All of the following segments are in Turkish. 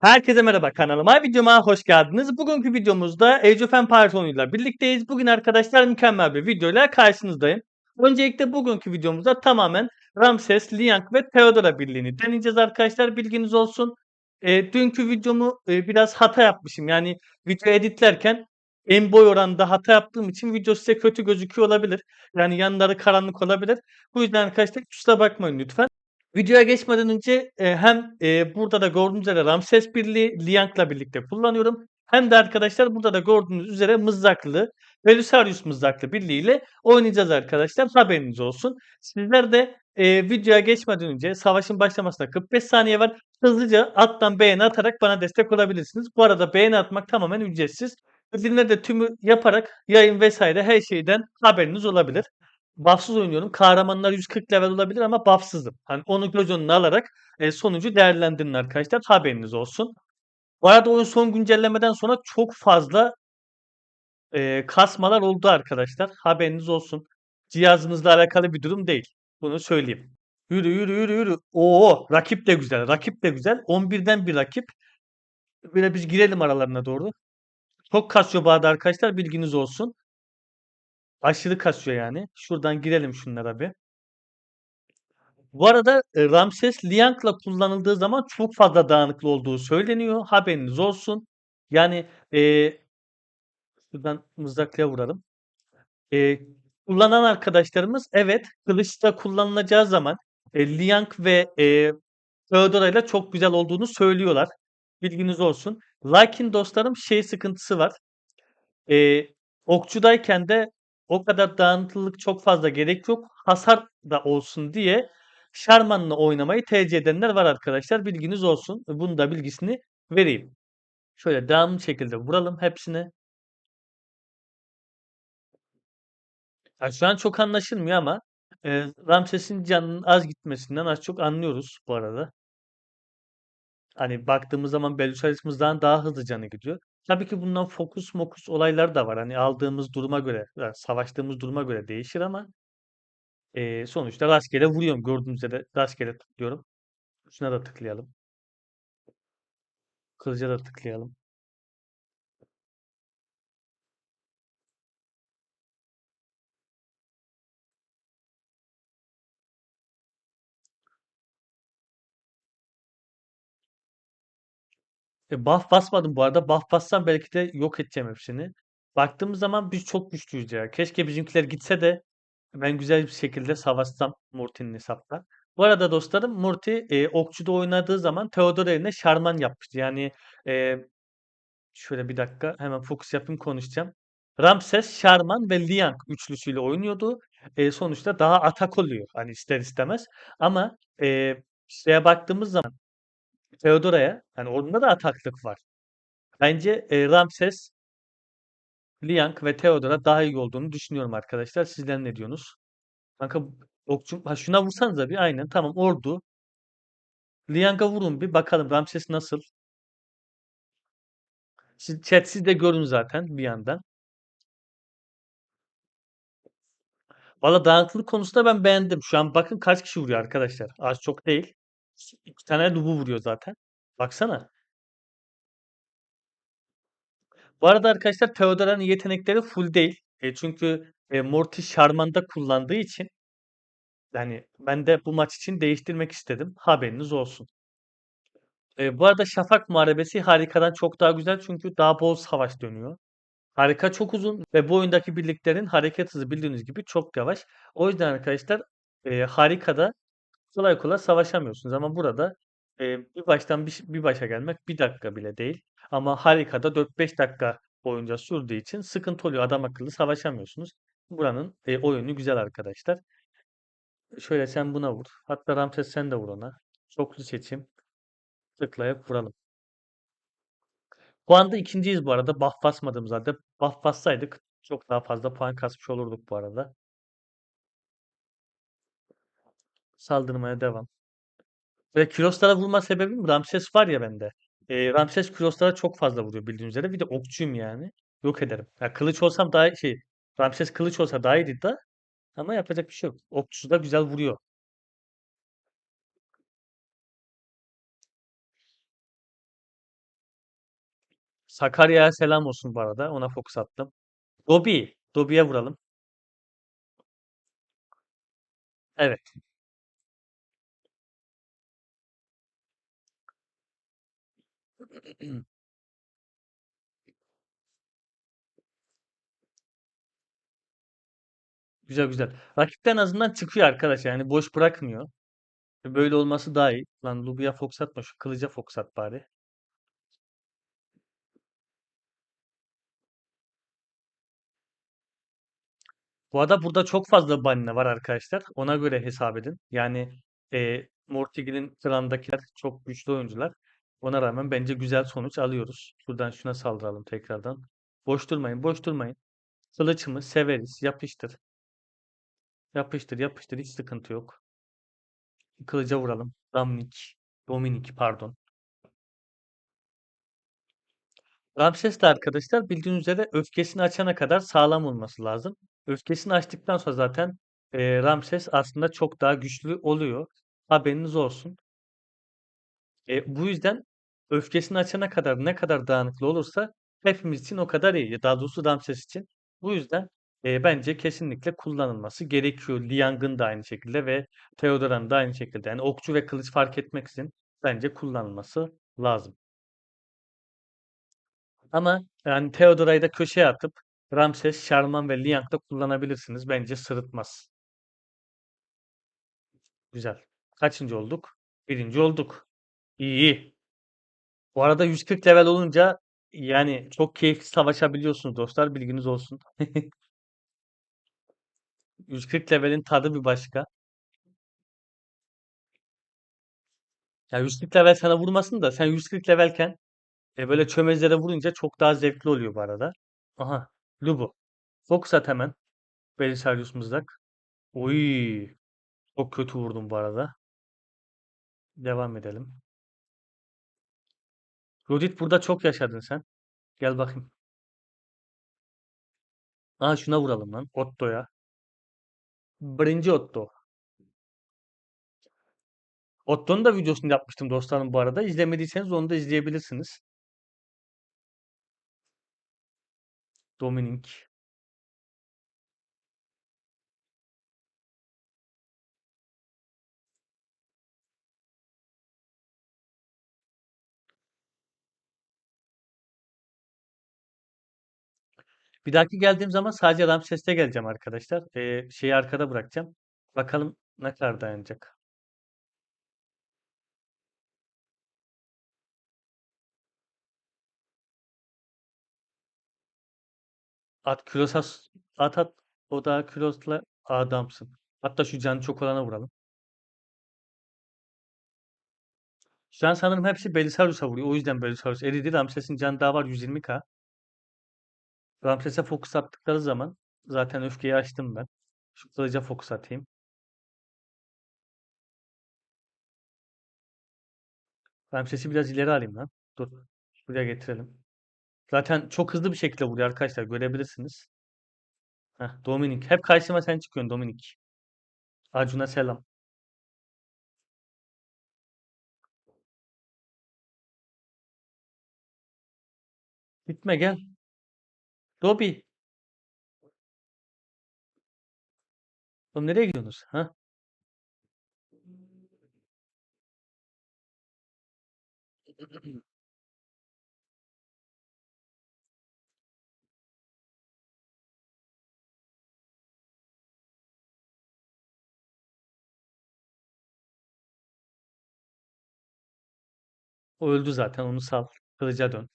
Herkese merhaba kanalıma, videoma hoş geldiniz. Bugünkü videomuzda Age of Empires birlikteyiz. Bugün arkadaşlar mükemmel bir videoyla karşınızdayım. Öncelikle bugünkü videomuzda tamamen Ramses, Liang ve Theodora birliğini deneyeceğiz arkadaşlar. Bilginiz olsun. Eee, dünkü videomu, eee, biraz hata yapmışım. Yani video editlerken en boy oranında hata yaptığım için video size kötü gözüküyor olabilir. Yani yanları karanlık olabilir. Bu yüzden arkadaşlar kusura bakmayın lütfen. Videoya geçmeden önce, eee, hem, eee, burada da gördüğünüz üzere Ramses birliği Liang'la birlikte kullanıyorum. Hem de arkadaşlar burada da gördüğünüz üzere mızraklı, Belisarius mızraklı birliğiyle oynayacağız arkadaşlar. Haberiniz olsun. Sizler de, eee, videoya geçmeden önce savaşın başlamasına 45 saniye var. Hızlıca alttan beğeni atarak bana destek olabilirsiniz. Bu arada beğeni atmak tamamen ücretsiz. Bildirimleri de tümü yaparak yayın vs. her şeyden haberiniz olabilir. Buff'sız oynuyorum. Kahramanlar 140 level olabilir ama buff'sızım. Hani onu göz önüne alarak, eee, sonucu değerlendirin arkadaşlar. Haberiniz olsun. Bu arada oyun son güncellemeden sonra çok fazla eee, kasmalar oldu arkadaşlar. Haberiniz olsun. Cihazınızla alakalı bir durum değil. Bunu söyleyeyim. Yürü, yürü, yürü, yürü. Oo, rakip de güzel, rakip de güzel. 11'den bir rakip. Böyle biz girelim aralarına doğru. Çok kasıyor bu arada arkadaşlar, bilginiz olsun. Aşırı kasıyor yani. Şuradan girelim şunlara bir. Bu arada, eee, Ramses Liang'la kullanıldığı zaman çok fazla dağınıklı olduğu söyleniyor. Haberiniz olsun. Yani, eee şuradan mızraklıya vuralım. Eee, kullanan arkadaşlarımız evet, kılıçta kullanılacağı zaman, eee, Liang ve, eee, Theodora'yla çok güzel olduğunu söylüyorlar. Bilginiz olsun. Lakin dostlarım şey sıkıntısı var. Eee, okçudayken de o kadar dağınıklılık çok fazla gerek yok. Hasar da olsun diye Sharman'la oynamayı tercih edenler var arkadaşlar. Bilginiz olsun. Bunun da bilgisini vereyim. Şöyle devamlı şekilde vuralım hepsine. Ya, şu an çok anlaşılmıyor ama, eee, Ramses'in canının az gitmesinden az çok anlıyoruz bu arada. Hani, baktığımız zaman Belisarius mızrağın daha hızlı canı gidiyor. Tabii ki bundan fokus mokus olayları da var. Hani, aldığımız duruma göre, ya, savaştığımız duruma göre değişir ama eee, sonuçta rastgele vuruyorum. Gördüğünüz üzere rastgele tıklıyorum. Şuna da tıklayalım. Kılıca da tıklayalım. E, buff basmadım bu arada. Buff bassam belki de yok edeceğim hepsini. Baktığımız zaman biz çok güçlüyüz ya. Keşke bizimkiler gitse de ben güzel bir şekilde savaşsam Morty'nin hesapta. Bu arada dostlarım Morty eee, okçuda oynadığı zaman Theodora yerine Sharman yapmıştı. Yani eee, şöyle bir dakika hemen fokus yapayım konuşacağım. Ramses, Sharman ve Liang üçlüsüyle oynuyordu. Eee, sonuçta daha atak oluyor hani ister istemez. Ama eee, şeye baktığımız zaman Theodora'ya hani onda da ataklık var. Bence eee, Ramses, Liang ve Theodora daha iyi olduğunu düşünüyorum arkadaşlar. Sizler ne diyorsunuz? Kanka okçu ha şuna vursanıza bir aynen tamam ordu. Liang'a vurun bir bakalım Ramses nasıl? Siz, chat siz de görün zaten bir yandan. Valla dağınıklık konusunda ben beğendim. Şu an bakın kaç kişi vuruyor arkadaşlar. Az çok değil. İki tane dubu vuruyor zaten. Baksana. Bu arada arkadaşlar Theodora'nın yetenekleri full değil. E, çünkü e, Morty Charman'da kullandığı için yani ben de bu maç için değiştirmek istedim. Haberiniz olsun. E, bu arada Şafak Muharebesi harikadan çok daha güzel çünkü daha bol savaş dönüyor. Harika çok uzun ve bu oyundaki birliklerin hareket hızı bildiğiniz gibi çok yavaş. O yüzden arkadaşlar e, harikada kolay kolay savaşamıyorsunuz. Ama burada e, bir baştan bir, bir başa gelmek bir dakika bile değil. Ama harikada 4-5 dakika boyunca sürdüğü için sıkıntı oluyor. Adam akıllı savaşamıyorsunuz. Buranın e, oyunu güzel arkadaşlar. Şöyle sen buna vur. Hatta Ramses sen de vur ona. Çoklu seçim. Tıklayıp vuralım. Bu anda ikinciyiz bu arada. Buff basmadım zaten. Buff bassaydık çok daha fazla puan kasmış olurduk bu arada. Saldırmaya devam. Ve Kiroslara vurma sebebim Ramses var ya bende. Ee, Ramses Kiroslara çok fazla vuruyor bildiğiniz üzere. Bir de okçuyum yani. Yok ederim. Ya kılıç olsam daha şey Ramses kılıç olsa daha iyiydi de ama yapacak bir şey yok. Okçusu da güzel vuruyor. Sakarya'ya selam olsun bu arada. Ona fokus attım. Dobi. Dobi'ye vuralım. Evet. Güzel güzel. Rakip de en azından çıkıyor arkadaşlar. Yani boş bırakmıyor. Böyle olması daha iyi. Lan Lubi'ye fokus atma. Şu kılıca fokus at bari. Bu arada burada çok fazla banne var arkadaşlar. Ona göre hesap edin. Yani e, Mortigil'in klandakiler çok güçlü oyuncular. Ona rağmen bence güzel sonuç alıyoruz. Buradan şuna saldıralım tekrardan. Boş durmayın, boş durmayın. Kılıçımı severiz. Yapıştır. Yapıştır, yapıştır. Hiç sıkıntı yok. Kılıca vuralım. Dominik. Dominik pardon. Ramses de arkadaşlar bildiğiniz üzere öfkesini açana kadar sağlam olması lazım. Öfkesini açtıktan sonra zaten e, Ramses aslında çok daha güçlü oluyor. Haberiniz olsun. E, bu yüzden öfkesini açana kadar ne kadar dağınıklı olursa hepimiz için o kadar iyi. Daha doğrusu Ramses için. Bu yüzden e, bence kesinlikle kullanılması gerekiyor. Liang'ın da aynı şekilde ve Theodora'nın da aynı şekilde. Yani okçu ve kılıç fark etmeksizin bence kullanılması lazım. Ama yani Theodora'yı da köşeye atıp Ramses, Sharman ve Liang da kullanabilirsiniz. Bence sırıtmaz. Güzel. Kaçıncı olduk? Birinci olduk. İyi. Bu arada 140 level olunca yani çok keyifli savaşabiliyorsunuz dostlar. Bilginiz olsun. 140 levelin tadı bir başka. Ya 140 level sana vurmasın da sen 140 levelken e, böyle çömezlere vurunca çok daha zevkli oluyor bu arada. Aha. Lubu. Fokus at hemen. Belisarius mızrak. Oy. Çok kötü vurdum bu arada. Devam edelim. Rodit burada çok yaşadın sen. Gel bakayım. Aa şuna vuralım lan. Otto'ya. Birinci Otto. Otto'nun da videosunu yapmıştım dostlarım bu arada. İzlemediyseniz onu da izleyebilirsiniz. Dominik. Bir dahaki geldiğim zaman sadece Ramses'te geleceğim arkadaşlar. Ee, şeyi arkada bırakacağım. Bakalım ne kadar dayanacak. At Külosas at at. O da Külos'la adamsın. Hatta şu canı çok olana vuralım. Şu an sanırım hepsi Belisarius'a vuruyor. O yüzden Belisarius eridi. Ramses'in canı daha var 120k. Ramses'e fokus attıkları zaman zaten öfkeyi açtım ben. Şu kılıca fokus atayım. Ramses'i biraz ileri alayım lan. Dur. Buraya getirelim. Zaten çok hızlı bir şekilde vuruyor arkadaşlar. Görebilirsiniz. Heh, Dominik. Hep karşıma sen çıkıyorsun Dominik. Acun'a selam. Gitme gel. Dobi. Oğlum nereye gidiyorsunuz? Ha? O öldü zaten. Onu sal. Kılıca dön.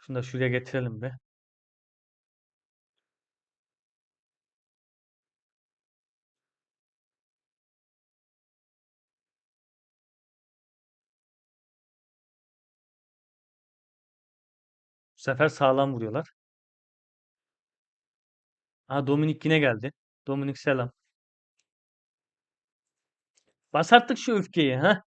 Şunu da şuraya getirelim be. Bu sefer sağlam vuruyorlar. Ha Dominik yine geldi. Dominik selam. Bas artık şu öfkeyi ha.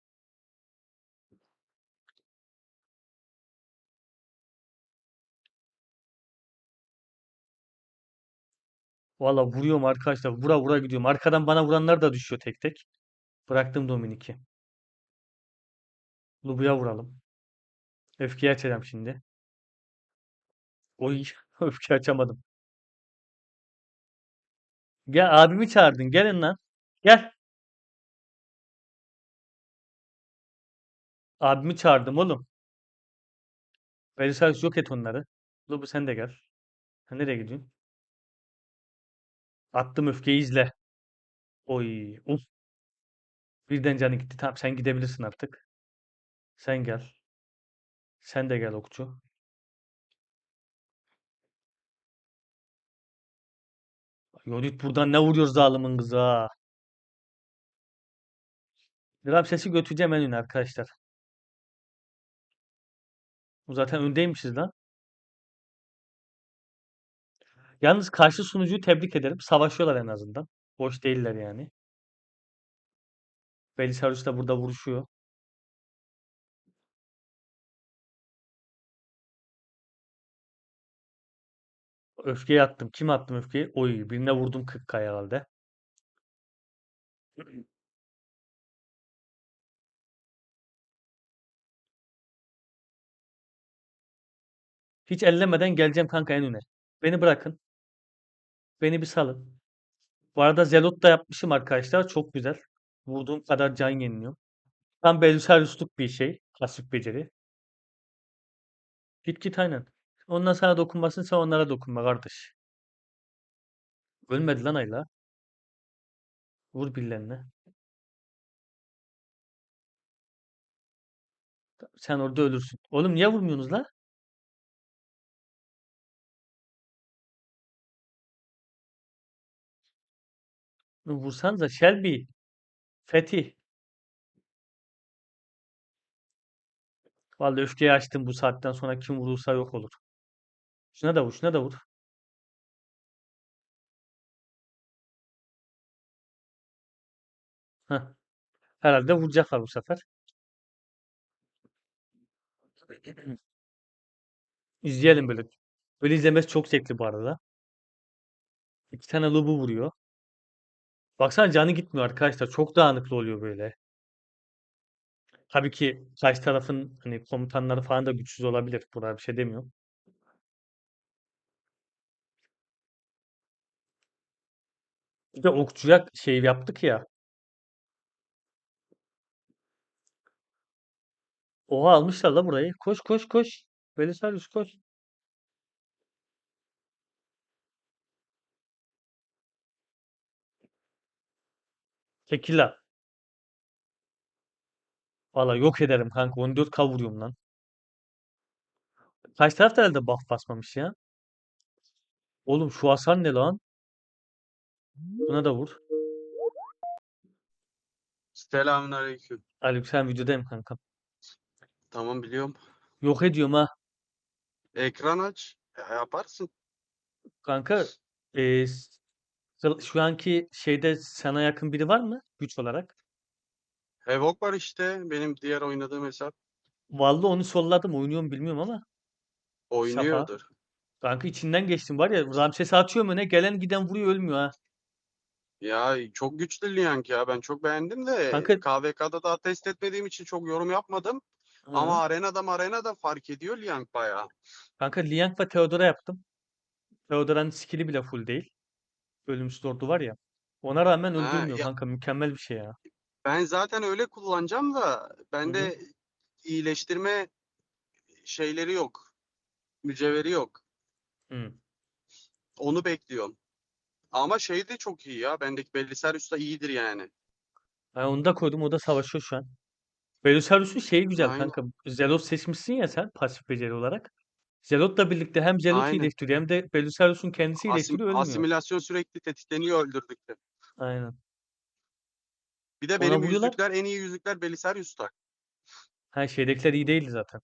Valla vuruyorum arkadaşlar. Vura vura gidiyorum. Arkadan bana vuranlar da düşüyor tek tek. Bıraktım Dominik'i. Lubu'ya vuralım. Öfkeyi açacağım şimdi. Oy, öfke açamadım. Gel abimi çağırdın. Gelin lan. Gel. Abimi çağırdım oğlum. Verisayus yok et onları. Lubu sen de gel. Sen nereye gidiyorsun? Attım öfkeyi izle. Oy. Uf. Birden canı gitti. Tamam sen gidebilirsin artık. Sen gel. Sen de gel okçu. Yonit buradan ne vuruyor zalimin kızı ha. Gram sesi götüreceğim en öne arkadaşlar. Zaten öndeymişiz lan. Yalnız karşı sunucuyu tebrik ederim. Savaşıyorlar en azından. Boş değiller yani. Belisarius da burada vuruşuyor. Öfkeyi attım. Kim attım öfkeyi? Oy birine vurdum 40 herhalde. Hiç ellemeden geleceğim kanka en öne. Beni bırakın. Beni bir salın. Bu arada Zelot da yapmışım arkadaşlar. Çok güzel. Vurduğum kadar can yeniliyor. Tam Belisarius'luk bir şey. Klasik beceri. Git git aynen. Ondan sana dokunmasın sen onlara dokunma kardeş. Ölmedi lan Ayla. Vur birilerine. Sen orada ölürsün. Oğlum niye vurmuyorsunuz la? Vursanıza Shelby. Fethi. Vallahi öfkeyi açtım bu saatten sonra kim vurursa yok olur. Şuna da vur, şuna da vur. Heh. Herhalde vuracaklar bu sefer. İzleyelim böyle. Böyle izlemesi çok zevkli bu arada. İki tane lobu vuruyor. Baksana canı gitmiyor arkadaşlar. Çok dağınıklı oluyor böyle. Tabii ki karşı tarafın hani komutanları falan da güçsüz olabilir. Buna bir şey demiyorum. Bir de okçuya şey yaptık ya. Oha almışlar la burayı. Koş koş koş. Belisarius koş. Tekila. Valla yok ederim kanka. 14k vuruyorum lan. Kaç taraf da herhalde buff basmamış ya. Oğlum şu hasar ne lan? Buna da vur. Selamünaleyküm. Aleykümselam videodayım kanka. Tamam biliyorum. Yok ediyorum ha. Ekran aç. Ya yaparsın. Kanka e, şu anki şeyde sana yakın biri var mı? Güç olarak. Hevok var işte. Benim diğer oynadığım hesap. Vallahi onu solladım. Oynuyorum bilmiyorum ama. Oynuyordur. Kanka içinden geçtim var ya. Ramses'i atıyor mu ne? Gelen giden vuruyor ölmüyor ha. Ya çok güçlü Liank ya. Ben çok beğendim de Kanka- KVK'da daha test etmediğim için çok yorum yapmadım. Ama Hı. arenada arenada fark ediyor Liank bayağı. Kanka Liang ve Theodora yaptım. Theodora'nın skill'i bile full değil. Ölümsüz ordu var ya. Ona rağmen Ha, öldürmüyor ya- kanka. Mükemmel bir şey ya. Ben zaten öyle kullanacağım da Hı hı. bende iyileştirme şeyleri yok. Mücevheri yok. Hı. Onu bekliyorum. Ama şey de çok iyi ya. Bendeki Belisarius da iyidir yani. Ben onu da koydum. O da savaşıyor şu an. Belisarius'un şeyi güzel Aynen. kanka. Zelot seçmişsin ya sen pasif beceri olarak. Zelot'la birlikte hem Zelot Aynen. iyileştiriyor hem de Belisarius'un kendisi Asim- iyileştiriyor ölmüyor. asimilasyon sürekli tetikleniyor öldürdükçe. Aynen. Bir de Ona benim vuruyorlar. yüzükler en iyi yüzükler Belisarius'ta. Ha şeydekiler iyi değildi zaten.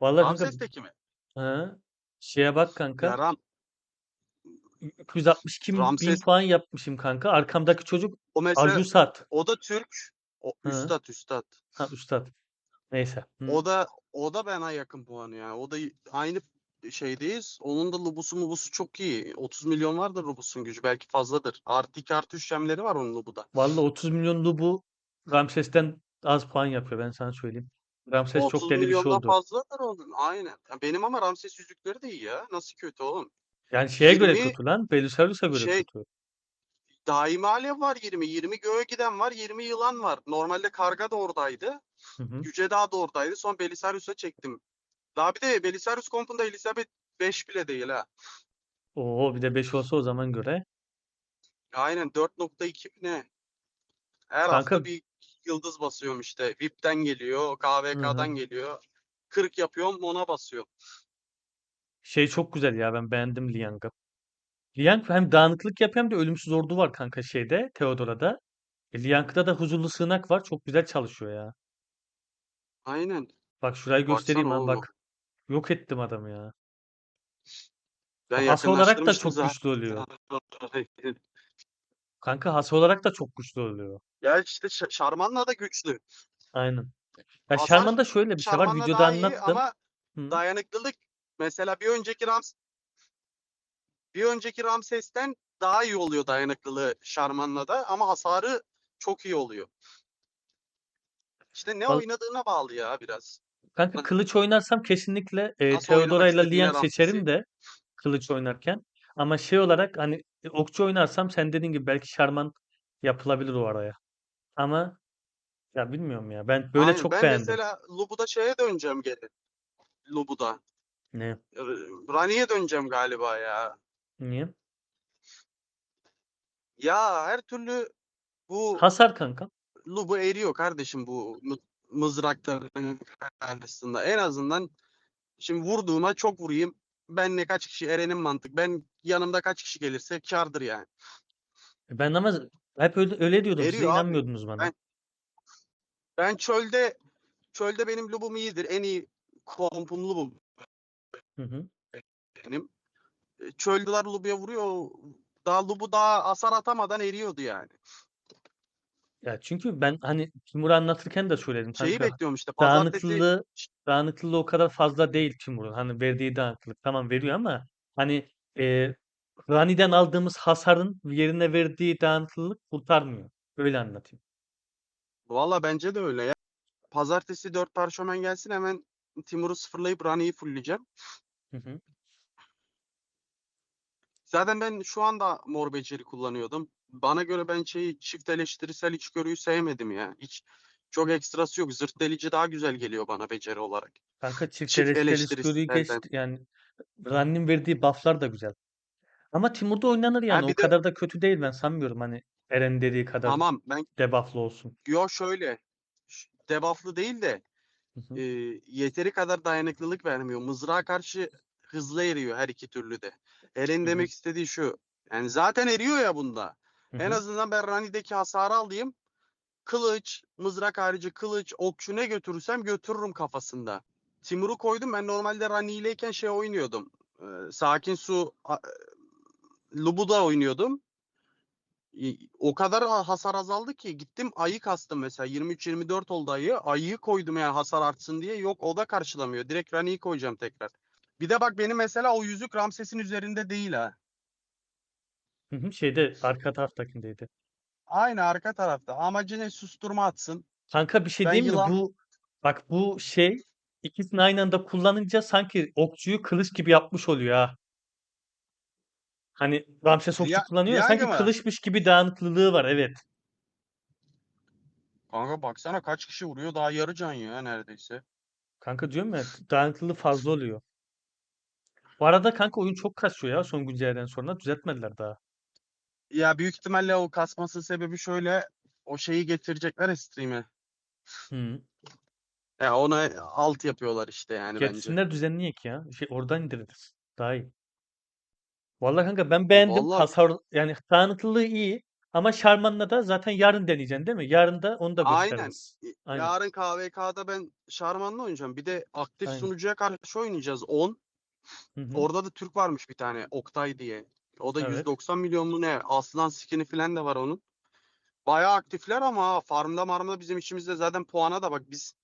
Vallahi kanka Ramses'teki mi? ha, şeye bak kanka. Ya Ram, 262 bin Ramses puan yapmışım kanka. Arkamdaki çocuk o mesela Arjusat. o da Türk. O Hı. üstad üstad. Ha üstad. Neyse. Hı. O da o da bana yakın puanı yani. O da aynı şeydeyiz. Onun da Lubus'u Mubus'u çok iyi. 30 milyon vardır Lubus'un gücü. Belki fazladır. Artı 2 artı 3 şemleri var onun Lubu'da. Vallahi 30 milyonlu bu Ramses'ten az puan yapıyor ben sana söyleyeyim. Ramses 30 çok deli bir şey milyondan oldu. fazladır onun. Aynen. Benim ama Ramses yüzükleri de iyi ya. Nasıl kötü oğlum? Yani şeye göre 20 kötü lan. Belisarius'a göre şey kötü. Daimi alev var 20. 20 göğe giden var. 20 yılan var. Normalde karga da oradaydı. Hı hı. Da oradaydı. Son Belisarius'a çektim. Daha bir de Belisarius kompunda Elizabeth 5 bile değil ha. Oo bir de 5 olsa o zaman göre. Aynen 4.2 mi ne? Her Kanka hafta bir yıldız basıyorum işte. VIP'ten geliyor. KVK'dan geliyor. 40 yapıyorum ona basıyorum. Şey çok güzel ya ben beğendim Liang'ı. Liang hem dağınıklık yapıyor hem de ölümsüz ordu var kanka şeyde Theodora'da. E, Liang'da da huzurlu sığınak var. Çok güzel çalışıyor ya. Aynen. Bak şurayı göstereyim Baksana ha oğlum. bak. Yok ettim adamı ya. Ben Has olarak da yakınlaştırmıştım çok güçlü zaten. oluyor. Kanka has olarak da çok güçlü oluyor. Ya işte Ş- Şarman'la da güçlü. Aynen. Ya Hasar Sharman'da şöyle bir şey var. Şarman'la Videoda daha iyi anlattım. ama Hı. dayanıklılık mesela bir önceki Rams bir önceki Ramses'ten daha iyi oluyor dayanıklılığı Şarman'la da ama hasarı çok iyi oluyor. İşte ne Val- oynadığına bağlı ya biraz. Kanka kılıç oynarsam kesinlikle e, Theodora ile Liang seçerim de kılıç oynarken. Ama şey olarak hani e, okçu oynarsam sen dediğin gibi belki Sharman yapılabilir o araya. Ama ya bilmiyorum ya. Ben böyle Aynen. çok Ben beğendim. mesela Lubu'da şeye döneceğim geri. Lubu'da. Ne? Rani'ye döneceğim galiba ya. Niye? Ya her türlü bu Hasar kanka. Lubu eriyor kardeşim bu mı- mızrakların arasında. En azından şimdi vurduğuma çok vurayım. Ben ne kaç kişi Eren'in mantık. Ben yanımda kaç kişi gelirse kârdır yani. E, Ben ama hep öyle, öyle diyordum. Siz Eriyor abi. inanmıyordunuz bana. Ben ben çölde çölde benim lubum iyidir. En iyi kompum lubum Hı hı. benim. Çöldeler lubuya vuruyor. Daha lubu daha hasar atamadan eriyordu yani. Ya çünkü ben hani Timur'u anlatırken de söyledim Şeyi kanka. bekliyorum işte pazartesi Dağınıklılığı dağınıklılığı o kadar fazla değil Timur'un. Hani verdiği dağınıklık tamam veriyor ama hani e, Rani'den aldığımız hasarın yerine verdiği dağınıklılık kurtarmıyor. Öyle anlatayım. Valla bence de öyle ya. Pazartesi 4 parşömen gelsin hemen Timur'u sıfırlayıp Rani'yi fullleyeceğim. Hı hı. Zaten ben şu anda mor beceri kullanıyordum. Bana göre ben şeyi çift eleştirisel içgörüyü sevmedim ya. Hiç çok ekstrası yok. Zırt delici daha güzel geliyor bana beceri olarak. Kanka çift Çift eleştiri eleştiriselden. geçti. Yani Rani'nin verdiği bufflar da güzel. Ama Timur'da oynanır yani. Ha O bir de kadar da kötü değil ben sanmıyorum hani Eren dediği kadar tamam ben debufflı olsun. yo şöyle ş- debufflı değil de Hı hı. e, yeteri kadar dayanıklılık vermiyor. Mızrağa karşı hızlı eriyor her iki türlü de. Hı. demek istediği şu. Yani zaten eriyor ya bunda. Hı En azından ben Rani'deki hasarı alayım. Kılıç, mızrak harici kılıç, okçu ne götürürsem götürürüm kafasında. Timur'u koydum. Ben normalde Rani ileyken şey oynuyordum. Ee, Sakin Su a- Lubu'da oynuyordum. O kadar hasar azaldı ki gittim ayı kastım mesela 23-24 oldu ayı. Ayıyı koydum yani hasar artsın diye. Yok o da karşılamıyor. Direkt Rani'yi koyacağım tekrar. Bir de bak benim mesela o yüzük Ramses'in üzerinde değil ha. Hı hı. Şeyde arka taraftakindeydi. Aynı arka tarafta. Amacı ne susturma atsın. Kanka bir şey Ben diyeyim mi? yılan Bu bak bu şey ikisini aynı anda kullanınca sanki okçuyu kılıç gibi yapmış oluyor ha. Hani Ramses okçu Liya- kullanıyor ya sanki mı? kılıçmış gibi dağınıklılığı var evet. Kanka baksana kaç kişi vuruyor daha yarı can ya neredeyse. Kanka diyorum ya dağınıklılığı fazla oluyor. Bu arada kanka oyun çok kasıyor ya son güncellemeden sonra düzeltmediler daha. Ya büyük ihtimalle o kasması sebebi şöyle o şeyi getirecekler ya stream'e. Hı. Ya ona alt yapıyorlar işte yani bence. Getirsinler düzenleyek ya. Şey oradan indiririz. Daha iyi. Vallahi kanka ben beğendim. Vallahi Hasar yani dağınıklılığı iyi. Ama Şarman'la da zaten yarın deneyeceksin değil mi? Yarın da onu da aynen. gösteririz. Aynen. Yarın KVK'da ben Şarman'la oynayacağım. Bir de aktif Aynen. sunucuya karşı oynayacağız 10. Hı hı. Orada da Türk varmış bir tane Oktay diye. O da Evet. 190 milyon mu ne? Aslan skin'i falan da var onun. Bayağı aktifler ama farmda marmda bizim içimizde zaten puana da bak biz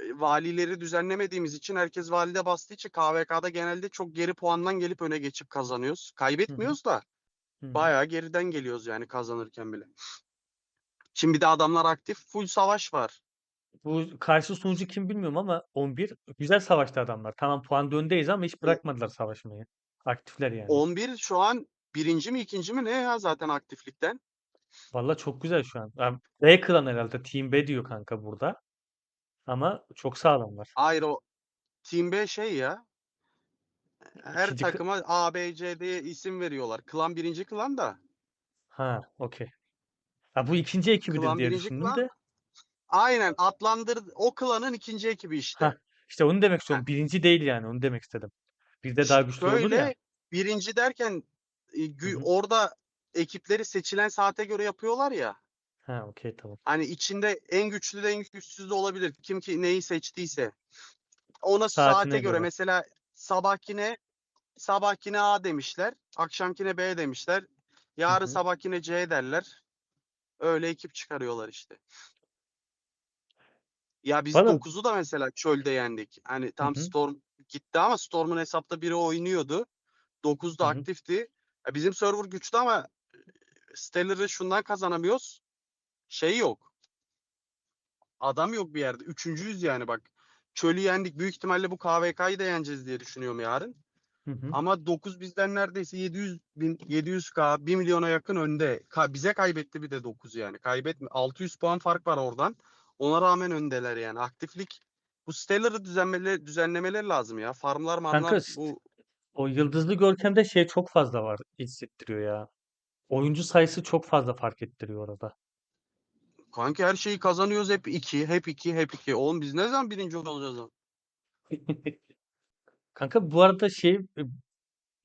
e, valileri düzenlemediğimiz için herkes valide bastığı için KVK'da genelde çok geri puandan gelip öne geçip kazanıyoruz. Kaybetmiyoruz da Hı hı. bayağı geriden geliyoruz yani kazanırken bile. Şimdi bir de adamlar aktif full savaş var. Bu karşı sunucu kim bilmiyorum ama 11 güzel savaştı adamlar. Tamam puan öndeyiz ama hiç bırakmadılar savaşmayı. Aktifler yani. 11 şu an birinci mi ikinci mi ne ya zaten aktiflikten? Valla çok güzel şu an. Yani B klan herhalde. Team B diyor kanka burada. Ama çok sağlamlar. Hayır o Team B şey ya. Her İkinci kı- takıma A, B, C diye isim veriyorlar. Klan birinci klan da. Ha, okey. Ha bu ikinci ekibidir Klan diye birinci düşündüm klan. de. Aynen adlandır o klanın ikinci ekibi işte. Ha, işte onu demek istiyorum. Birinci değil yani. Onu demek istedim. Bizde daha güçlü olur ya. Şöyle birinci derken e, gü- hı. orada ekipleri seçilen saate göre yapıyorlar ya. Ha, okey tamam. Hani içinde en güçlü de en güçsüz de olabilir. Kim ki neyi seçtiyse. Ona Saatine saate göre göre. mesela sabahkine sabahkine A demişler. Akşamkine B demişler. Hı Yarın hı. sabahkine C derler. Öyle ekip çıkarıyorlar işte. Ya biz Bana 9'u da mesela çölde yendik. Hani tam hı. Storm gitti ama Storm'un hesapta biri oynuyordu. 9 Hı da hı. aktifti. Ya bizim server güçlü ama Stellar'ı şundan kazanamıyoruz. Şey yok. Adam yok bir yerde. Üçüncüyüz yani bak. Çölü yendik. Büyük ihtimalle bu KVK'yı da yeneceğiz diye düşünüyorum yarın. Hı hı. Ama 9 bizden neredeyse 700 bin 700k 1 milyona yakın önde. Ka- bize kaybetti bir de 9 yani. Kaybetme 600 puan fark var oradan. Ona rağmen öndeler yani. Aktiflik bu Stellar'ı düzenlemeleri, düzenlemeleri lazım ya. Farmlar Kanka marmlar bu o yıldızlı görkemde şey çok fazla var hissettiriyor ya. Oyuncu sayısı çok fazla fark ettiriyor orada. kanki her şeyi kazanıyoruz hep 2, hep 2, hep 2. Oğlum biz ne zaman birinci olacağız lan? Kanka bu arada şey e,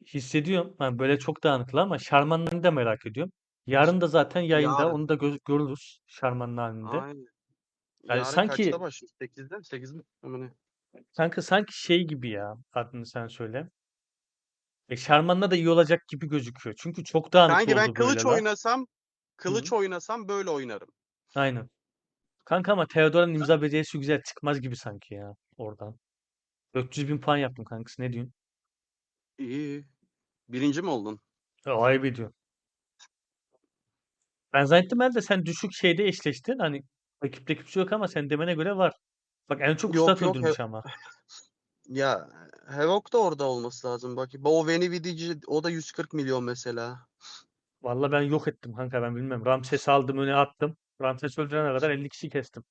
hissediyorum. Yani böyle çok dağınıklı ama Şarman'ı da merak ediyorum. Yarın da zaten yayında Yarın. onu da gö- görürüz Şarman'ın halinde. Aynen. Yani Yarın sanki kaçta başlıyor? 8'de mi? 8 mi? Ama ne? kanka sanki şey gibi ya adını sen söyle. E, Şarman'la da iyi olacak gibi gözüküyor. Çünkü çok dağınık Kanki ben oldu böyle kılıç la. oynasam, Hı. kılıç oynasam böyle oynarım. Aynen. Kanka ama Theodora'nın imza becerisi güzel çıkmaz gibi sanki ya oradan. 400 bin puan yaptım kankası ne diyorsun? İyi. iyi. Birinci mi oldun? E, ayıp ediyorsun. Ben zannettim ben de sen düşük şeyde eşleştin. Hani ekipte kimse yok ama sen demene göre var. Bak en çok Yok stat yok. He- öldürmüş ama. ya Hevok da orada olması lazım. Bak. O Veni Vidici o da 140 milyon mesela. Vallahi ben yok ettim kanka ben bilmem. Ramses aldım öne attım. Ramses öldürene kadar 50 kişi kestim.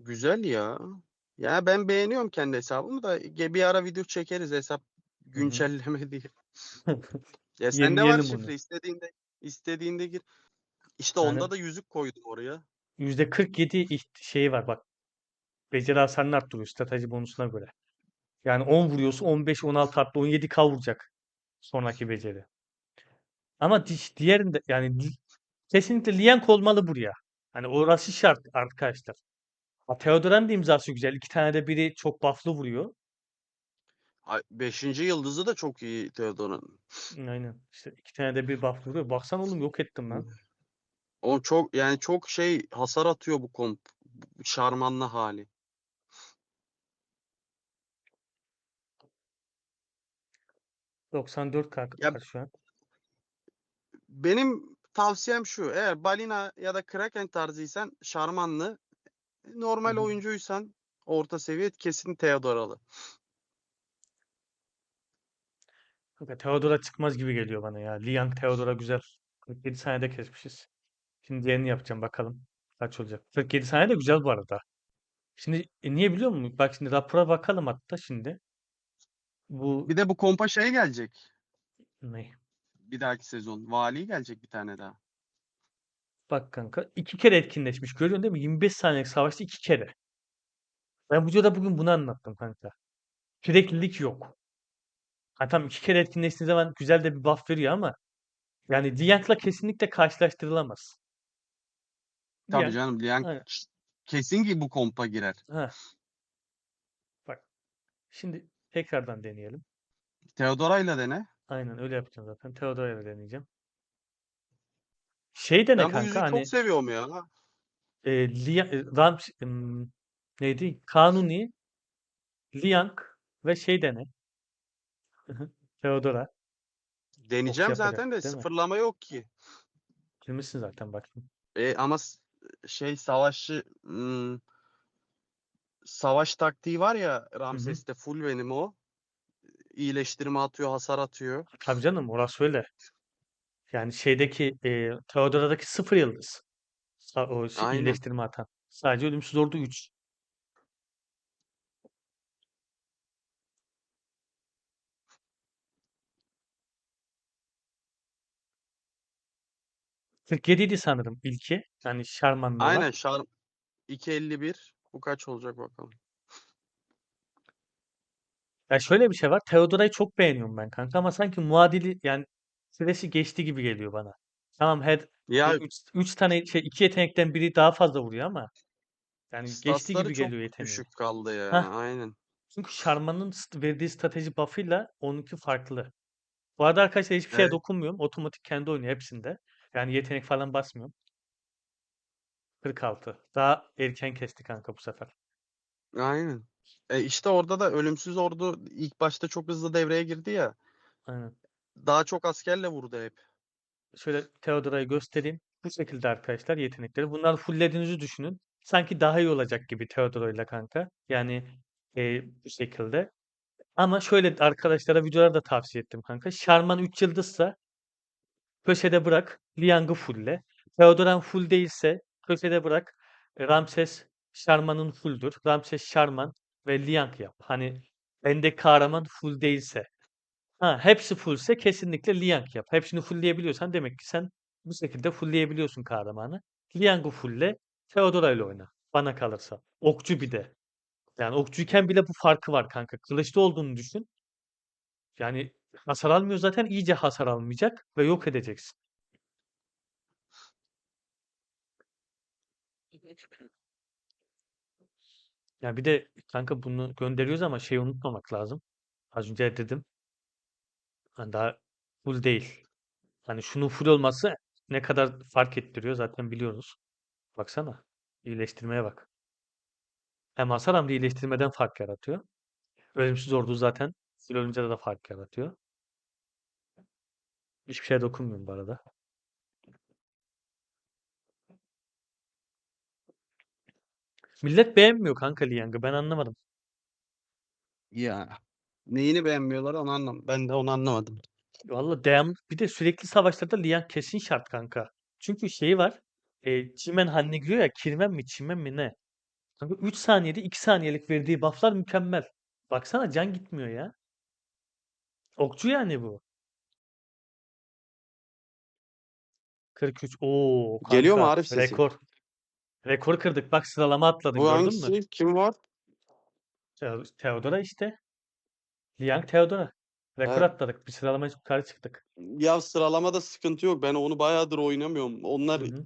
Güzel ya. Ya ben beğeniyorum kendi hesabımı da ge- bir ara video çekeriz hesap Hı hı. güncelleme diye. Ya sende var Yenileyelim bunu. şifre istediğinde istediğinde gir. İşte Yani onda da yüzük koydum oraya. %47 iht- şeyi var bak. Beceri hasarını arttırıyor strateji bonusuna göre. Yani 10 vuruyorsa 15, 16 hatta 17k vuracak sonraki beceri. Ama di- diğerinde yani di- kesinlikle Liank olmalı buraya. Hani orası şart arkadaşlar. Ha, Theodora'nın da imzası güzel. İki tane de biri çok buff'lı vuruyor. Ay, Beşinci yıldızı da çok iyi Theodor'un. Aynen. İşte iki tane de bir buff vuruyor. Baksana oğlum yok ettim lan. O çok yani çok şey hasar atıyor bu komp. Şarmanlı hali. 94 k Ya var şu an. benim tavsiyem şu. Eğer balina ya da kraken tarzıysan şarmanlı. Hı Normal hı. oyuncuysan orta seviye kesin Theodoralı. Kanka Theodora çıkmaz gibi geliyor bana ya. Liang Theodora güzel. 47 saniyede kesmişiz. Şimdi diğerini yapacağım bakalım. Kaç olacak? 47 saniye de güzel bu arada. Şimdi e, niye biliyor musun? Bak şimdi rapora bakalım hatta şimdi. Bu Bir de bu kompa şey gelecek. ne? Bir dahaki sezon. Vali gelecek bir tane daha. Bak kanka iki kere etkinleşmiş. Görüyorsun değil mi? 25 saniyelik savaşta iki kere. Ben videoda bugün bunu anlattım kanka. Süreklilik yok. Ha tamam iki kere etkinleştiği zaman güzel de bir buff veriyor ama yani Liang'la kesinlikle karşılaştırılamaz. Tabii Liang, canım Liang aynen. kesin ki bu kompa girer. Ha, bak. Şimdi tekrardan deneyelim. Theodora'yla dene. Aynen öyle yapacağım zaten. Theodora'yla deneyeceğim. Şey dene Ben kanka hani çok seviyorum ya. e, Lia- e, Ram, ım, neydi? Kanuni, Liang ve şey dene. Theodora. Deneyeceğim yapacak, zaten de değil mi? sıfırlama yok ki. Girmişsin zaten bak. E, ama şey savaşçı ım, savaş taktiği var ya Ramses'te full benim o. İyileştirme atıyor, hasar atıyor. Tabii canım orası öyle. Yani şeydeki e, Theodora'daki sıfır yıldız. Sa- O şey, Aynen. iyileştirme atan. Sadece ölümsüz ordu 3. ...47 idi sanırım ilki. Yani olan. Aynen Şarm 2.51. Bu kaç olacak bakalım. Ya şöyle bir şey var. Theodora'yı çok beğeniyorum ben kanka ama sanki muadili yani süresi geçti gibi geliyor bana. Tamam her Ya 3 tane şey iki yetenekten biri daha fazla vuruyor ama yani geçti statsları gibi çok geliyor yeteneği. düşük kaldı ya. Hah. Aynen. Çünkü Şarman'ın st- verdiği strateji buff'ıyla onunki farklı. Bu arada arkadaşlar hiçbir şeye Evet. dokunmuyorum. Otomatik kendi oynuyor hepsinde. Yani yetenek falan basmıyorum. 46. Daha erken kesti kanka bu sefer. Aynen. E işte orada da ölümsüz ordu ilk başta çok hızlı devreye girdi ya. Aynen. Daha çok askerle vurdu hep. Şöyle Theodora'yı göstereyim. Bu şekilde arkadaşlar yetenekleri. Bunları fulllediğinizi düşünün. Sanki daha iyi olacak gibi Theodora'yla kanka. Yani e, bu şekilde. Ama şöyle arkadaşlara videolarda tavsiye ettim kanka. Şarman 3 yıldızsa köşede bırak. Liang'ı fullle. Theodoran full değilse köşede bırak. Ramses Şarman'ın fulldür. Ramses Şarman ve Liang yap. Hani bende kahraman full değilse. Ha, hepsi fullse kesinlikle Liang yap. Hepsini fullleyebiliyorsan demek ki sen bu şekilde fullleyebiliyorsun kahramanı. Liang'ı fullle. Theodora ile oyna. Bana kalırsa. Okçu bir de. Yani okçuyken bile bu farkı var kanka. Kılıçlı olduğunu düşün. Yani hasar almıyor zaten iyice hasar almayacak ve yok edeceksin. Ya bir de kanka bunu gönderiyoruz ama şeyi unutmamak lazım. Az önce dedim. Hani daha full değil. Hani şunun full olması ne kadar fark ettiriyor zaten biliyoruz. Baksana. İyileştirmeye bak. Hem hasar hem de iyileştirmeden fark yaratıyor. Ölümsüz ordu zaten full olunca da fark yaratıyor. Hiçbir şeye dokunmuyorum bu arada. Millet beğenmiyor kanka Liang'ı. Ben anlamadım. Ya. Neyini beğenmiyorlar onu anlam. Ben de onu anlamadım. Valla devam bir de sürekli savaşlarda Liang kesin şart kanka. Çünkü şeyi var. E, çimen haline giriyor ya. Kirmen mi çimen mi ne? Kanka 3 saniyede 2 saniyelik verdiği bufflar mükemmel. Baksana can gitmiyor ya. Okçu yani bu. 43. Oo Geliyor mu kanka, Arif sesi? Rekor. Rekor kırdık. Bak sıralama atladın Bu gördün mü? hangisi? Kim var? Theodora işte. Liang Theodora. Rekor Ha. atladık. Bir sıralama yukarı çıktık. Ya sıralamada sıkıntı yok. Ben onu bayağıdır oynamıyorum. Onlar Hı hı.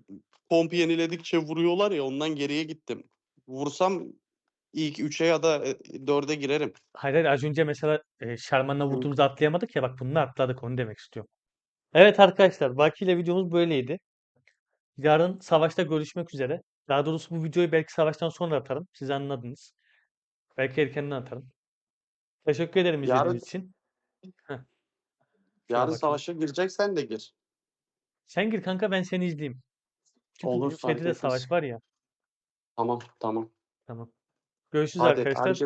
komp yeniledikçe vuruyorlar ya ondan geriye gittim. Vursam ilk 3'e ya da 4'e girerim. Hayır hayır az önce mesela e, Sherman'la Hı. vurduğumuzda atlayamadık ya bak bunu atladık onu demek istiyorum. Evet arkadaşlar Baki ile videomuz böyleydi. Yarın savaşta görüşmek üzere. Daha doğrusu bu videoyu belki savaştan sonra atarım. Siz anladınız. Belki erkenden atarım. Teşekkür ederim Yarın- izlediğiniz için. Heh. Yarın bakayım. savaşa gireceksen de gir. Sen gir kanka ben seni izleyeyim. Çünkü Olur, fark etmez. savaş var ya. Tamam tamam. Tamam. Görüşürüz Hadi, arkadaşlar. herkese